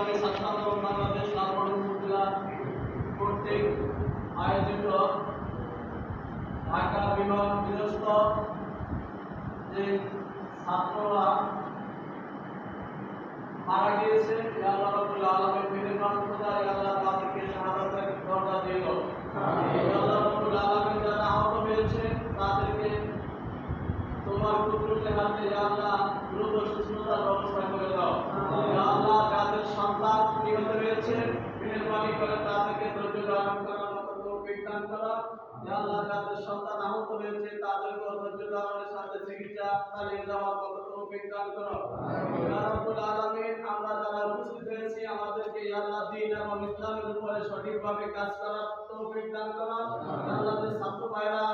ইসলামী ছাত্র বাংলাদেশ লালমোহন উপজেলা কর্তৃক আয়োজিত ঢাকা বিভাগ বিধ্বস্ত যে ছাত্ররা মারা গিয়েছে আল্লাহ আল্লাহ তাদেরকে শাহাদাতের দরজা দিয়ে আল্লাহ রাব্বুল আলামিন যারা আহত হয়েছে তাদেরকে তোমার কুদরতের হাতে আল্লাহ দ্রুত সুস্থতার ব্যবস্থা করে দাও ইয়া আল্লাহ যাদের সন্তান নিহত হয়েছে মেহেরবানি করে তাদেরকে ধৈর্য ধারণ করার মতো তৌফিক দান করো আল্লাহ যাদের সন্তান আহত হয়েছে তাদেরকে ধৈর্য ধারণের সাথে চিকিৎসা চালিয়ে যাওয়ার মতো তৌফিক দান করো। রাব্বুল আলামিন আমরা যারা উপস্থিত হয়েছি আমাদেরকে আল্লাহ দ্বীন এবং ইসলামের উপরে সঠিকভাবে কাজ করার তৌফিক দান করো। আল্লাহ যে ছাত্র ভাইরা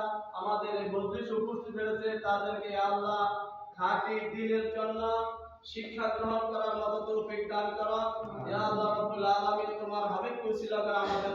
আমাদের এই মজলিসে উপস্থিত হয়েছে তাদেরকে আল্লাহ খাঁটি দিনের জন্য শিক্ষা গ্রহণ করার মতো তৌফিক দান করো। ইয়া আল্লাহ রাব্বুল আলামিন তোমার হাবিব কুসিলা করে আমাদের